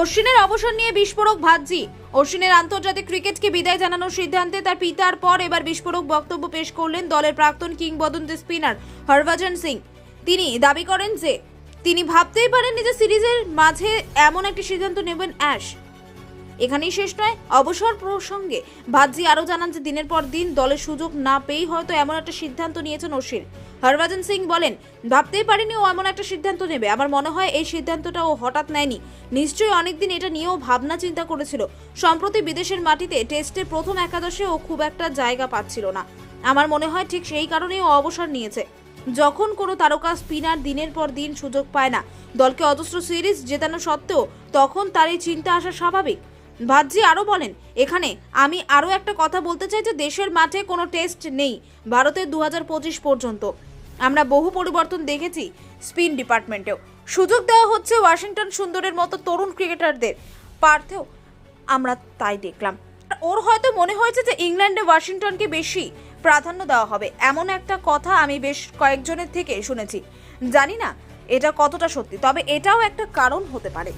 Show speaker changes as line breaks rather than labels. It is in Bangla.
অশ্বিনের অবসর নিয়ে বিস্ফোরক ভাজ্জি অশ্বিনের আন্তর্জাতিক ক্রিকেটকে বিদায় জানানোর সিদ্ধান্তে তার পিতার পর এবার বিস্ফোরক বক্তব্য পেশ করলেন দলের প্রাক্তন কিংবদন্তি স্পিনার হরভজন সিং। তিনি দাবি করেন যে, তিনি ভাবতেই পারেননি যে সিরিজের মাঝে এমন একটি সিদ্ধান্ত নেবেন অ্যাশ। এখানেই শেষ নয়, অবসর প্রসঙ্গে ভাজ্জি আরও জানান যে দিনের পর দিন দলের সুযোগ না পেয়েই হয়তো এমন একটা সিদ্ধান্ত নিয়েছেন অশ্বিন। হরভজন সিং বলেন, ভাবতেই পারিনি ও এমন একটা সিদ্ধান্ত নেবে। আমার মনে হয় এই সিদ্ধান্তটা ও হঠাৎ নেয়নি। নিশ্চয়ই অনেকদিন এটা নিয়েও ভাবনা চিন্তা করেছিল। সম্প্রতি বিদেশের মাটিতে টেস্টের প্রথম একাদশে ও খুব একটা জায়গা পাচ্ছিল না। আমার মনে হয় ঠিক সেই কারণেই ও অবসর নিয়েছে। যখন কোনো তারকা স্পিনার দিনের পর দিন সুযোগ পায় না, দলকে অজস্র সিরিজ জেতানো সত্ত্বেও তখন তার এই চিন্তা আসা স্বাভাবিক। ভাজ্জি আরও বলেন, এখানে আমি আরও একটা কথা বলতে চাই যে দেশের মাঠে কোনো টেস্ট নেই, ভারতের দু হাজার পঁচিশ পর্যন্ত। আমরা বহু পরিবর্তন দেখেছি স্পিন ডিপার্টমেন্টেও। সুযোগ দেওয়া হচ্ছে ওয়াশিংটন সুন্দরের মতো তরুণ ক্রিকেটারদের। পার্থেও আমরা তাই দেখলাম। ওর হয়তো মনে হয়েছে যে ইংল্যান্ডে ওয়াশিংটনকে বেশি প্রাধান্য দেওয়া হবে। এমন একটা কথা আমি বেশ কয়েকজনের থেকে শুনেছি। জানি না এটা কতটা সত্যি, তবে এটাও একটা কারণ হতে পারে।